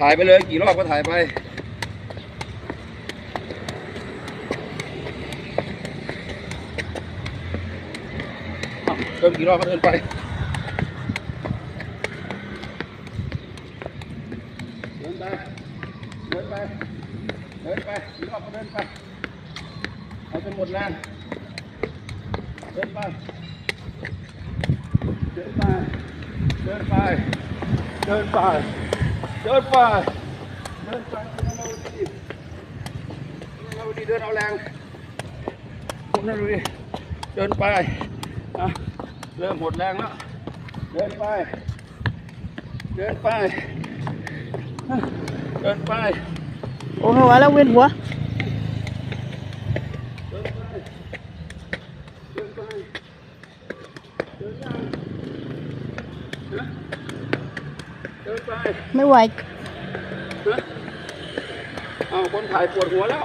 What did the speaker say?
ถ่ายไปเลยกี่รอบก็ถ่ายไป เดินกี่รอบก็เดินไปเดินไป เดินไป เดินไปกี่รอบก็เดินไป เอาจนหมดแรงเดินไป เดินไป เดินไป เดินไป chơi phải. Đơn phải. Nó đi nó lâu đi đơn nó lang nó lâu đi đơn bay, à, lên một lang đó đơn bay, đơn bay, đơn bay, ủa hoa là nguyên quá Thank bay. ไป ไม่ไหว ฮะเอาคนถ่ายปวดหัวแล้ว